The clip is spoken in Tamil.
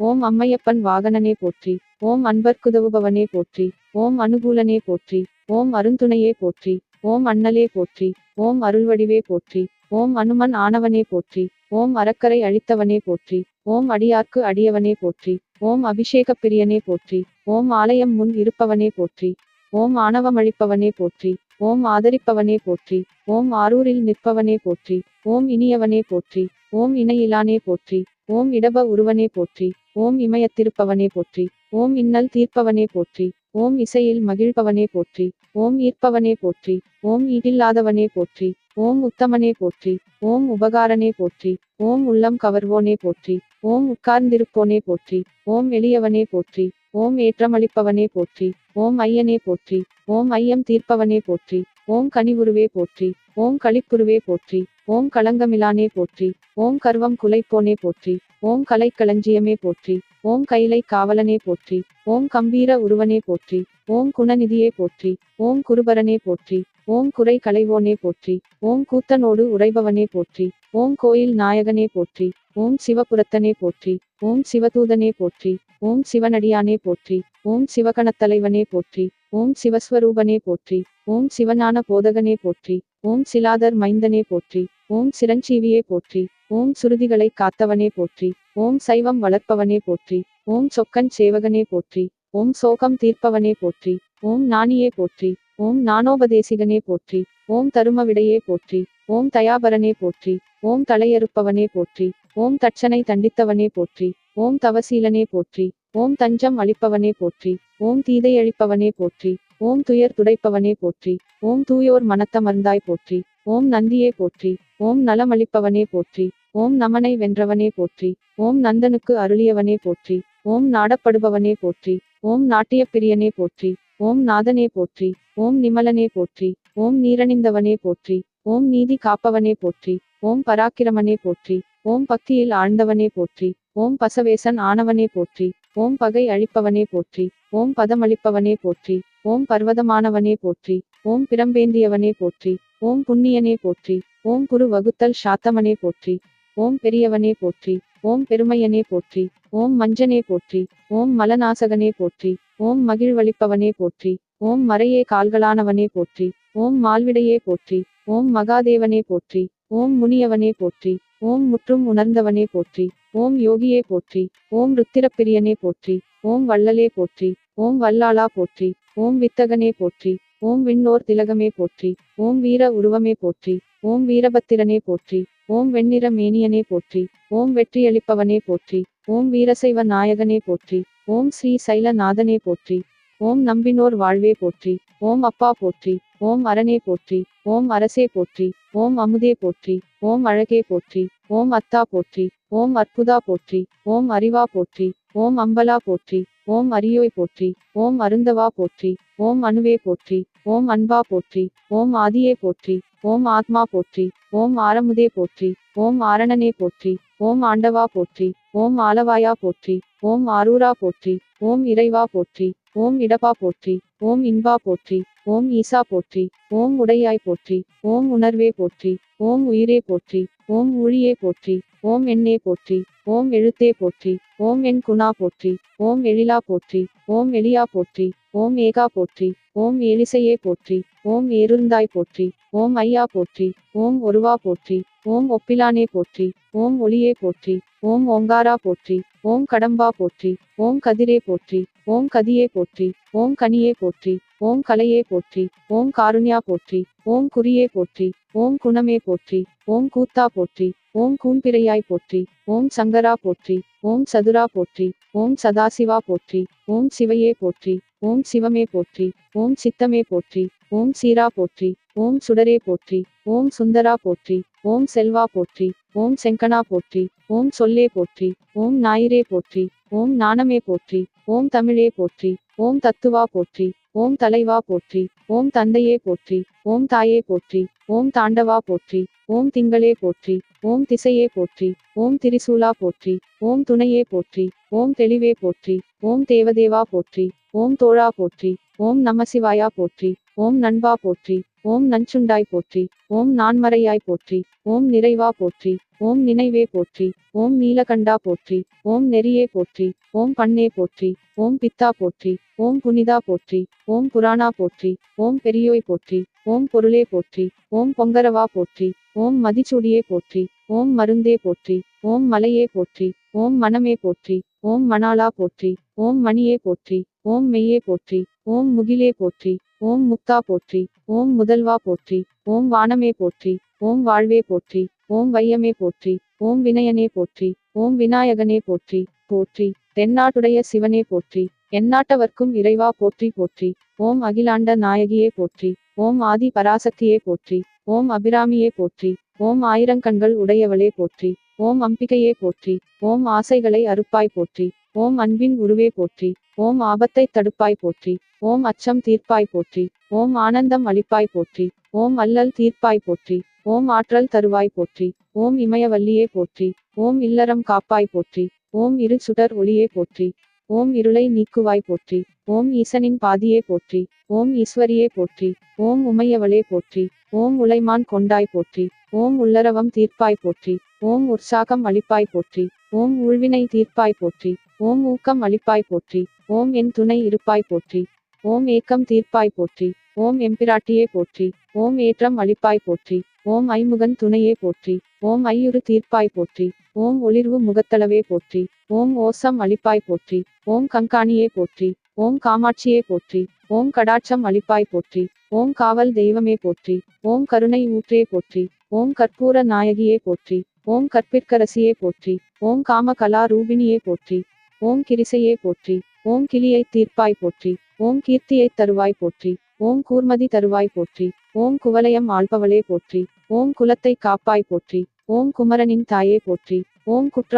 ஓம் அம்மையப்பன் வாகனனே போற்றி ஓம் அன்பர்க்குதவுபவனே போற்றி ஓம் அனுகூலனே போற்றி ஓம் அருந்துணையே போற்றி ஓம் அண்ணலே போற்றி ஓம் அருள்வடிவே போற்றி ஓம் அனுமன் ஆனவனே போற்றி ஓம் அறக்கரை அழித்தவனே போற்றி ஓம் அடியார்க்கு அடியவனே போற்றி ஓம் அபிஷேக பிரியனே போற்றி ஓம் ஆலயம் முன் இருப்பவனே போற்றி ஓம் ஆணவமளிப்பவனே போற்றி ஓம் ஆதரிப்பவனே போற்றி ஓம் ஆரூரில் நிற்பவனே போற்றி ஓம் இனியவனே போற்றி ஓம் இணையிலானே போற்றி ஓம் இடப உருவனே போற்றி ஓம் இமயத்திருப்பவனே போற்றி ஓம் இன்னல் தீர்ப்பவனே போற்றி ஓம் இசையில் மகிழ்பவனே போற்றி ஓம் ஈர்ப்பவனே போற்றி ஓம் ஈடில்லாதவனே போற்றி ஓம் உத்தமனே போற்றி ஓம் உபகாரனே போற்றி ஓம் உள்ளம் கவர்வோனே போற்றி ஓம் உட்கார்ந்திருப்போனே போற்றி ஓம் எளியவனே போற்றி ஓம் ஏற்றமளிப்பவனே போற்றி ஓம் ஐயனே போற்றி ஓம் ஐயம் தீர்ப்பவனே போற்றி ஓம் கனிவுருவே போற்றி ஓம் களிப்புருவே போற்றி ஓம் களங்கமிலானே போற்றி ஓம் கர்வம் குலைப்போனே போற்றி ஓம் கலைக்களஞ்சியமே போற்றி ஓம் கைலை காவலனே போற்றி ஓம் கம்பீர உருவனே போற்றி ஓம் குணநிதியே போற்றி ஓம் குருபரனே போற்றி ஓம் குறை களைவோனே போற்றி ஓம் கூத்தனோடு உறைபவனே போற்றி ஓம் கோயில் நாயகனே போற்றி ஓம் சிவபுரத்தனே போற்றி ஓம் சிவதூதனே போற்றி ஓம் சிவனடியானே போற்றி ஓம் சிவகணத்தலைவனே போற்றி ஓம் சிவஸ்வரூபனே போற்றி ஓம் சிவஞான போதகனே போற்றி ஓம் சிலாதர் மைந்தனே போற்றி ஓம் சிரஞ்சீவியே போற்றி ஓம் சுருதிகளை காத்தவனே போற்றி ஓம் சைவம் வளர்ப்பவனே போற்றி ஓம் சொக்கன் சேவகனே போற்றி ஓம் சோகம் தீர்ப்பவனே போற்றி ஓம் நாணியே போற்றி ஓம் ஞானோபதேசிகனே போற்றி ஓம் தருமவிடையே போற்றி ஓம் தயாபரனே போற்றி ஓம் தலையறுப்பவனே போற்றி ஓம் தட்சனை தண்டித்தவனே போற்றி ஓம் தவசீலனே போற்றி ஓம் தஞ்சம் அளிப்பவனே போற்றி ஓம் தீதையழிப்பவனே போற்றி ஓம் துயர் துடைப்பவனே போற்றி ஓம் தூயோர் மனத்தமர்ந்தாய் போற்றி ஓம் நந்தியே போற்றி ஓம் நலமளிப்பவனே போற்றி ஓம் நமனை வென்றவனே போற்றி ஓம் நந்தனுக்கு அருளியவனே போற்றி ஓம் நாடப்படுபவனே போற்றி ஓம் நாட்டியப்பிரியனே போற்றி ஓம் நாதனே போற்றி ஓம் நிமலனே போற்றி ஓம் நீரணிந்தவனே போற்றி ஓம் நீதி காப்பவனே போற்றி ஓம் பராக்கிரமனே போற்றி ஓம் பக்தியில் ஆழ்ந்தவனே போற்றி ஓம் பசவேசன் ஆனவனே போற்றி ஓம் பகை அழிப்பவனே போற்றி ஓம் பதமளிப்பவனே போற்றி ஓம் பர்வதமானவனே போற்றி ஓம் பிரம்பேந்தியவனே போற்றி ஓம் புண்ணியனே போற்றி ஓம் குரு வகுத்தல் சாத்தமனே போற்றி ஓம் பெரியவனே போற்றி ஓம் பெருமையனே போற்றி ஓம் மஞ்சனே போற்றி ஓம் மலநாசகனே போற்றி ஓம் மகிழ்வளிப்பவனே போற்றி ஓம் மறையே கால்களானவனே போற்றி ஓம் மால்விடையே போற்றி ஓம் மகாதேவனே போற்றி ஓம் முனியவனே போற்றி ஓம் முற்றும் உணர்ந்தவனே போற்றி ஓம் யோகியே போற்றி ஓம் ருத்திரப்பிரியனே போற்றி ஓம் வள்ளலே போற்றி ஓம் வல்லாளா போற்றி ஓம் வித்தகனே போற்றி ஓம் விண்ணோர் திலகமே போற்றி ஓம் வீர உருவமே போற்றி ஓம் வீரபத்திரனே போற்றி ஓம் வெண்ணிற மேனியனே போற்றி ஓம் வெற்றியளிப்பவனே போற்றி ஓம் வீரசைவ நாயகனே போற்றி ஓம் ஸ்ரீ சைலநாதனே போற்றி ஓம் நம்பினோர் வாழ்வே போற்றி ஓம் அப்பா போற்றி ஓம் அரணே போற்றி ஓம் அரசே போற்றி ஓம் அமுதே போற்றி ஓம் அழகே போற்றி ஓம் அத்தா போற்றி ஓம் அற்புதா போற்றி ஓம் அறிவா போற்றி ஓம் அம்பலா போற்றி ஓம் அரியோய் போற்றி ஓம் அருந்தவா போற்றி ஓம் அணுவே போற்றி ஓம் அன்பா போற்றி ஓம் ஆதியே போற்றி ஓம் ஆத்மா போற்றி ஓம் ஆரமுதே போற்றி ஓம் ஆரணனே போற்றி ஓம் ஆண்டவா போற்றி ஓம் ஆலவாயா போற்றி ஓம் ஆரூரா போற்றி ஓம் இறைவா போற்றி ஓம் இடபா போற்றி ஓம் இன்பா போற்றி ஓம் ஈசா போற்றி ஓம் உடையாய் போற்றி ஓம் உணர்வே போற்றி ஓம் உயிரே போற்றி ஓம் ஊழியே போற்றி ஓம் எண்ணே போற்றி ஓம் எழுத்தே போற்றி ஓம் என் குணா போற்றி ஓம் எழிலா போற்றி ஓம் எளியா போற்றி ஓம் ஏகா போற்றி ஓம் ஏலிசையே போற்றி ஓம் ஏருந்தாய் போற்றி ஓம் ஐயா போற்றி ஓம் ஒருவா போற்றி ஓம் ஒப்பிலானே போற்றி ஓம் ஒளியே போற்றி ஓம் ஓங்காரா போற்றி ஓம் கடம்பா போற்றி ஓம் கதிரே போற்றி ஓம் கதியே போற்றி ஓம் கனியே போற்றி ஓம் கலையே போற்றி ஓம் காருண்யா போற்றி ஓம் குறியே போற்றி ஓம் குணமே போற்றி ஓம் கூத்தா போற்றி ஓம் கூம்பிரையாய் போற்றி ஓம் சங்கரா போற்றி ஓம் சதுரா போற்றி ஓம் சதாசிவா போற்றி ஓம் சிவையே போற்றி ஓம் சிவமே போற்றி ஓம் சித்தமே போற்றி ஓம் சீரா போற்றி ஓம் சுடரே போற்றி ஓம் சுந்தரா போற்றி ஓம் செல்வா போற்றி ஓம் செங்கனா போற்றி ஓம் சொல்லே போற்றி ஓம் ஞாயிறே போற்றி ஓம் நாணமே போற்றி ஓம் தமிழே போற்றி ஓம் தத்துவா போற்றி ஓம் தலைவா போற்றி ஓம் தந்தையே போற்றி ஓம் தாயே போற்றி ஓம் தாண்டவா போற்றி ஓம் திங்களே போற்றி ஓம் திசையே போற்றி ஓம் திரிசூலா போற்றி ஓம் துணையே போற்றி ஓம் தெளிவே போற்றி ஓம் தேவதேவா போற்றி ஓம் தோழா போற்றி ஓம் நமசிவாயா போற்றி ஓம் நண்பா போற்றி ஓம் நஞ்சுண்டாய் போற்றி ஓம் நான்மறையாய் போற்றி ஓம் நிறைவா போற்றி ஓம் நினைவே போற்றி ஓம் நீலகண்டா போற்றி ஓம் நெறியே போற்றி ஓம் பண்ணே போற்றி ஓம் பித்தா போற்றி ஓம் புனிதா போற்றி ஓம் புராணா போற்றி ஓம் பெரியோய் போற்றி ஓம் பொருளே போற்றி ஓம் பொங்கரவா போற்றி ஓம் மதிச்சூடியே போற்றி ஓம் மருந்தே போற்றி ஓம் மலையே போற்றி ஓம் மனமே போற்றி ஓம் மணாலா போற்றி ஓம் மணியே போற்றி ஓம் மெய்யே போற்றி ஓம் முகிலே போற்றி ஓம் முக்தா போற்றி ஓம் முதல்வா போற்றி ஓம் வானமே போற்றி ஓம் வாழ்வே போற்றி ஓம் வையமே போற்றி ஓம் வினயனே போற்றி ஓம் விநாயகனே போற்றி போற்றி தென்னாட்டுடைய சிவனே போற்றி எந்நாட்டவர்க்கும் இறைவா போற்றி போற்றி ஓம் அகிலாண்ட நாயகியே போற்றி ஓம் ஆதி பராசக்தியே போற்றி ஓம் அபிராமியே போற்றி ஓம் ஆயிரங்கண்கள் உடையவளே போற்றி ஓம் அம்பிகையே போற்றி ஓம் ஆசைகளை அறுப்பாய் போற்றி ஓம் அன்பின் உருவே போற்றி ஓம் ஆபத்தை தடுப்பாய் போற்றி ஓம் அச்சம் தீர்ப்பாய் போற்றி ஓம் ஆனந்தம் அளிப்பாய் போற்றி ஓம் அல்லல் தீர்ப்பாய் போற்றி ஓம் ஆற்றல் தருவாய் போற்றி ஓம் இமயவல்லியே போற்றி ஓம் இல்லறம் காப்பாய் போற்றி ஓம் இரு சுடர் ஒளியே போற்றி ஓம் இருளை நீக்குவாய் போற்றி ஓம் ஈசனின் பாதியே போற்றி ஓம் ஈஸ்வரியே போற்றி ஓம் உமையவளே போற்றி ஓம் உலைமான் கொண்டாய் போற்றி ஓம் உள்ளரவம் தீர்ப்பாய் போற்றி ஓம் உற்சாகம் அளிப்பாய் போற்றி ஓம் உள்வினை தீர்ப்பாய் போற்றி ஓம் ஊக்கம் அளிப்பாய் போற்றி ஓம் என் துணை இருப்பாய் போற்றி ஓம் ஏக்கம் தீர்ப்பாய் போற்றி ஓம் எம்பிராட்டியே போற்றி ஓம் ஏற்றம் அளிப்பாய் போற்றி ஓம் ஐமுகன் துணையே போற்றி ஓம் ஐயுறு தீர்ப்பாய் போற்றி ஓம் ஒளிர்வு முகத்தளவே போற்றி ஓம் ஓசம் அளிப்பாய் போற்றி ஓம் கங்காணியே போற்றி ஓம் காமாட்சியே போற்றி ஓம் கடாட்சம் அளிப்பாய் போற்றி ஓம் காவல் தெய்வமே போற்றி ஓம் கருணை ஊற்றே போற்றி ஓம் கற்பூர நாயகியே போற்றி ஓம் கற்பிற்கரசியே போற்றி ஓம் காம கலா ரூபிணியே போற்றி ஓம் கிரிசையே போற்றி ஓம் கிளியை தீர்ப்பாய் போற்றி ஓம் கீர்த்தியை தருவாய் போற்றி ஓம் கூர்மதி தருவாய் போற்றி ஓம் குவலயம் ஆள்பவளே போற்றி ஓம் குலத்தை காப்பாய் போற்றி ஓம் குமரனின் தாயே போற்றி ஓம் குற்றம்